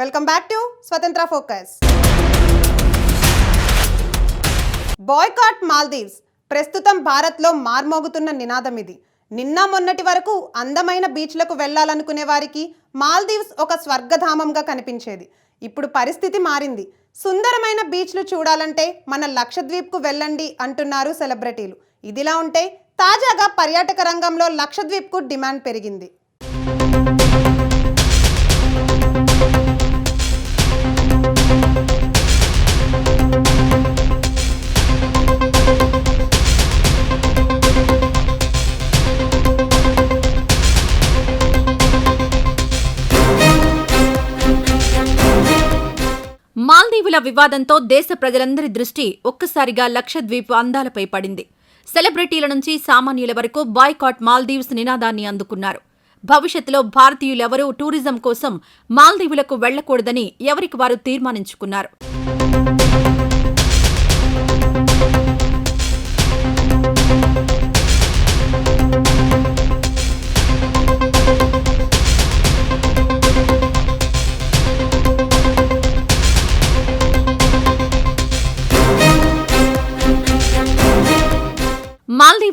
Welcome back to Swatantra focus boycott Maldives ప్రస్తుతం భారత్లో మార్మోగుతున్న నినాదం ఇది. నిన్న మొన్నటి వరకు అందమైన బీచ్లకు వెళ్ళాలనుకునే వారికి మాల్దీవ్స్ ఒక స్వర్గధామంగా కనిపించేది. ఇప్పుడు పరిస్థితి మారింది. సుందరమైన బీచ్లు చూడాలంటే మన లక్షద్వీప్కు వెళ్ళండి అంటున్నారు సెలబ్రిటీలు. ఇదిలా ఉంటే తాజాగా పర్యాటక రంగంలో లక్షద్వీప్కు డిమాండ్ పెరిగింది. మాల్దీవుల వివాదంతో దేశ ప్రజలందరి దృష్టి ఒక్కసారిగా లక్షద్వీప్ అందాలపై పడింది. సెలబ్రిటీల నుంచి సామాన్యుల వరకు బాయ్కాట్ మాల్దీవ్స్ నినాదాన్ని అందుకున్నారు. భవిష్యత్తులో భారతీయులెవరూ టూరిజం కోసం మాల్దీవులకు వెళ్ళకూడదని ఎవరికి వారు తీర్మానించుకున్నారు.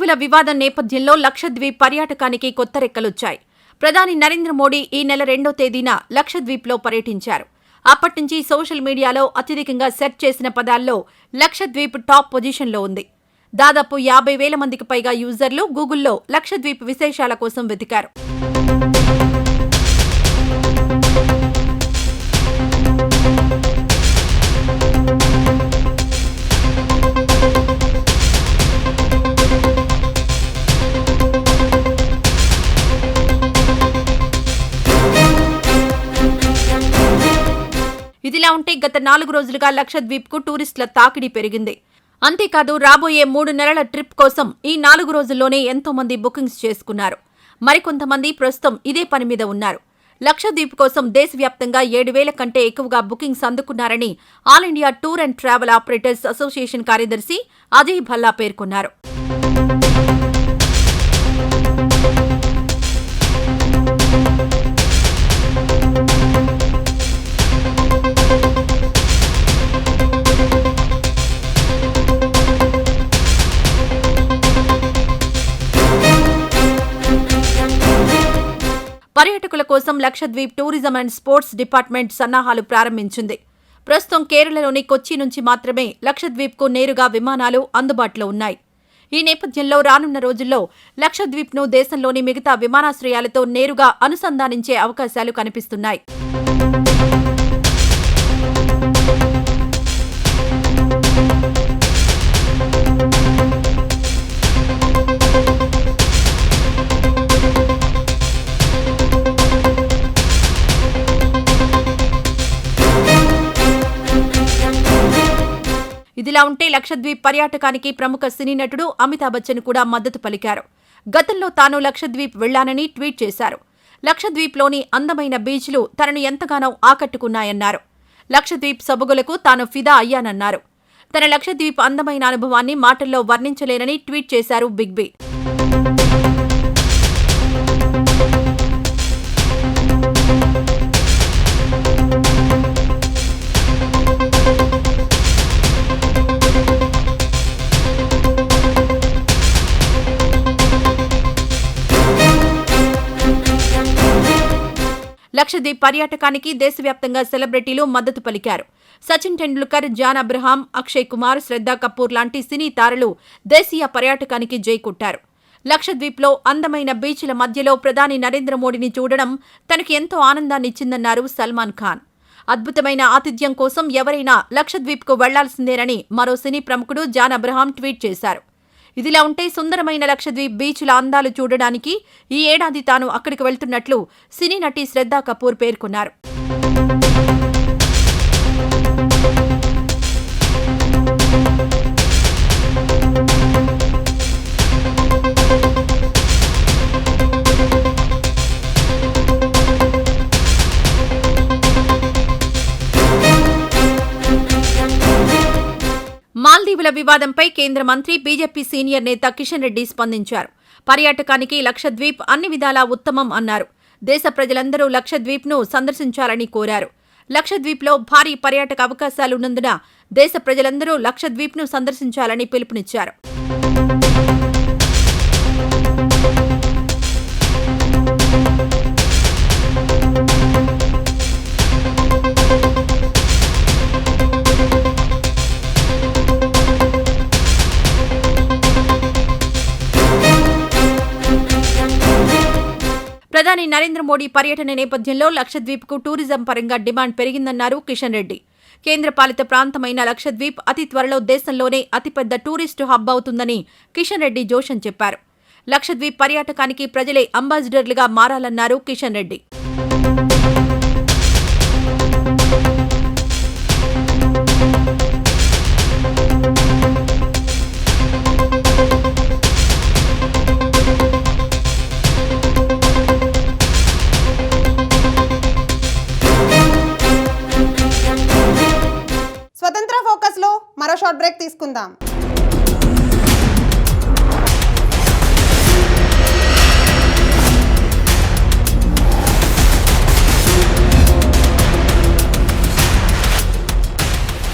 మాల్దీవుల వివాదం నేపథ్యంలో లక్షద్వీప్ పర్యాటకానికి కొత్త రెక్కలొచ్చాయి ప్రధాని నరేంద్ర మోడీ ఈ నెల రెండో తేదీన లక్షద్వీప్లో పర్యటించారు. అప్పటినుంచి సోషల్ మీడియాలో అత్యధికంగా సెర్చ్ చేసిన పదాల్లో లక్షద్వీప్ టాప్ పొజిషన్లో ఉంది. దాదాపు యాభై వేల మందికి పైగా యూజర్లు గూగుల్లో లక్షద్వీప్ విశేషాల కోసం వెతికారు. ఇదిలా ఉంటే గత నాలుగు రోజులుగా లక్షద్వీప్కు టూరిస్టుల తాకిడి పెరిగింది. అంతేకాదు రాబోయే మూడు నెలల ట్రిప్ కోసం ఈ నాలుగు రోజుల్లోనే ఎంతో మంది బుకింగ్స్ చేసుకున్నారు. మరికొంతమంది ప్రస్తుతం ఇదే పని మీద ఉన్నారు. లక్షద్వీప్ కోసం దేశవ్యాప్తంగా ఏడు వేల కంటే ఎక్కువగా bookings అందుకున్నారని all India tour and travel operators association కార్యదర్శి అజయ్ భల్లా పేర్కొన్నారు. పర్యాటకుల కోసం Lakshadweep tourism and sports department సన్నాహాలు ప్రారంభించింది. ప్రస్తుతం కేరళలోని కొచ్చి నుంచి మాత్రమే లక్షద్వీప్కు నేరుగా విమానాలు అందుబాటులో ఉన్నాయి. ఈ నేపథ్యంలో రానున్న రోజుల్లో లక్షద్వీప్ను దేశంలోని మిగతా విమానాశ్రయాలతో నేరుగా అనుసంధానించే అవకాశాలు కనిపిస్తున్నాయి. ఇదిలా ఉంటే లక్షద్వీప్ పర్యాటకానికి ప్రముఖ సినీ నటుడు అమితాబ్ బచ్చన్ కూడా మద్దతు పలికారు. గతంలో తాను లక్షద్వీప్ వెళ్ళానని ట్వీట్ చేశారు. లక్షద్వీప్లోని అందమైన బీచ్లు తనను ఎంతగానో ఆకట్టుకున్నాయన్నారు. లక్షద్వీప్ సొబగులకు తాను ఫిదా అయ్యానన్నారు. తన లక్షద్వీప్ అందమైన అనుభవాన్ని మాటల్లో వర్ణించలేనని ట్వీట్ చేశారు బిగ్ బి. లక్షద్వీప్ పర్యాటకానికి దేశవ్యాప్తంగా సెలబ్రిటీలు మద్దతు పలికారు. సచిన్ టెండూల్కర్ జాన్ అబ్రహాం అక్షయ్ కుమార్ శ్రద్ధా కపూర్ లాంటి సినీ తారలు దేశీయ పర్యాటకానికి జై కొట్టారు లక్షద్వీప్లో అందమైన బీచ్ల మధ్యలో ప్రధాని నరేంద్ర మోడీని చూడడం తనకి ఎంతో ఆనందాన్నిచ్చిందన్నారు సల్మాన్ ఖాన్. అద్భుతమైన ఆతిథ్యం కోసం ఎవరైనా లక్షద్వీప్కు వెళ్ళాల్సిందేనని మరో సినీ ప్రముఖుడు జాన్ అబ్రహాం ట్వీట్ చేశారు. ఇదిలా ఉంటే సుందరమైన లక్షద్వీప్ బీచ్ల అందాలు చూడడానికి ఈ ఏడాది తాను అక్కడికి వెళ్తున్నట్లు సినీ నటి శ్రద్ధా కపూర్ పేర్కొన్నారు. మాల్దీవుల వివాదంపై కేంద్ర మంత్రి బీజేపీ సీనియర్ నేత కిషన్ రెడ్డి స్పందించారు. పర్యాటకానికి లక్షద్వీప్ అన్ని విధాలా ఉత్తమం అన్నారు. దేశ ప్రజలందరూ లక్షద్వీప్ను సందర్శించాలని కోరారు. లక్షద్వీప్లో భారీ పర్యాటక అవకాశాలున్నందున దేశ ప్రజలందరూ లక్షద్వీప్ను సందర్శించాలని పిలుపునిచ్చారు. ప్రధాని నరేంద్ర మోడీ పర్యటన నేపథ్యంలో లక్షద్వీప్కు టూరిజం పరంగా డిమాండ్ పెరిగిందన్నారు కిషన్ రెడ్డి. కేంద్రపాలిత ప్రాంతమైన లక్షద్వీప్ అతి త్వరలో దేశంలోనే అతిపెద్ద టూరిస్టు హబ్ అవుతుందని కిషన్ రెడ్డి జోషన్ చెప్పారు. లక్షద్వీప్ పర్యాటకానికి ప్రజలే అంబాసిడర్లుగా మారాలన్నారు కిషన్ రెడ్డి. తెలుసుకుందాం.